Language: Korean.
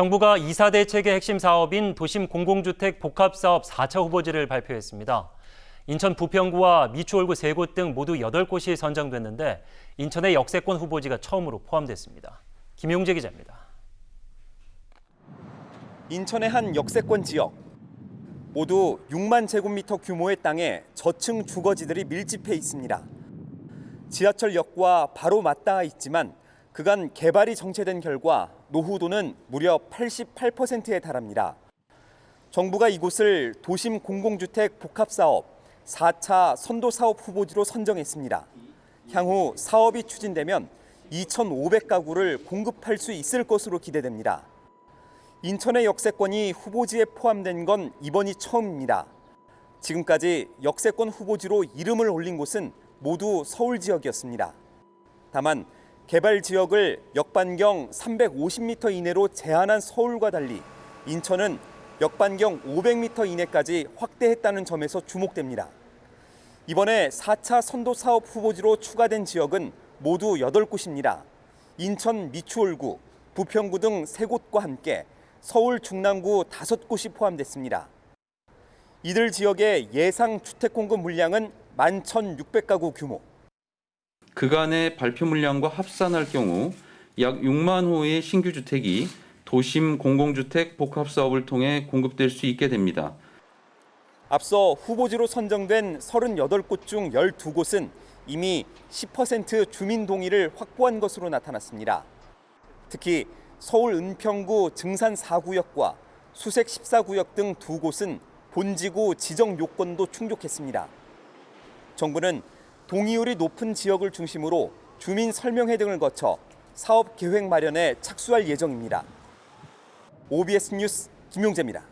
정부가 2사 대책의 핵심 사업인 도심 공공주택 복합사업 4차 후보지를 발표했습니다. 인천 부평구와 미추홀구 세곳등 모두 8곳이 선정됐는데 인천의 역세권 후보지가 처음으로 포함됐습니다. 김용재 기자입니다. 인천의 한 역세권 지역. 모두 6만 제곱미터 규모의 땅에 저층 주거지들이 밀집해 있습니다. 지하철역과 바로 맞닿아 있지만 그간 개발이 정체된 결과 노후도는 무려 88%에 달합니다. 정부가 이곳을 도심 공공주택 복합사업 4차 선도사업 후보지로 선정했습니다. 향후 사업이 추진되면 2,500가구를 공급할 수 있을 것으로 기대됩니다. 인천의 역세권이 후보지에 포함된 건 이번이 처음입니다. 지금까지 역세권 후보지로 이름을 올린 곳은 모두 서울 지역이었습니다. 다만 개발 지역을 역반경 350m 이내로 제한한 서울과 달리 인천은 역반경 500m 이내까지 확대했다는 점에서 주목됩니다. 이번에 4차 선도 사업 후보지로 추가된 지역은 모두 8곳입니다. 인천 미추홀구, 부평구 등 3곳과 함께 서울 중랑구 5곳이 포함됐습니다. 이들 지역의 예상 주택 공급 물량은 11,600가구 규모. 그간의 발표 물량과 합산할 경우 약 6만 호의 신규 주택이 도심 공공주택 복합 사업을 통해 공급될 수 있게 됩니다. 앞서 후보지로 선정된 38곳 중 12곳은 이미 10% 주민 동의를 확보한 것으로 나타났습니다. 특히 서울 은평구 증산 4구역과 수색 14구역 등 두 곳은 본지구 지정 요건도 충족했습니다. 정부는 동의율이 높은 지역을 중심으로 주민 설명회 등을 거쳐 사업 계획 마련에 착수할 예정입니다. OBS 뉴스 김용재입니다.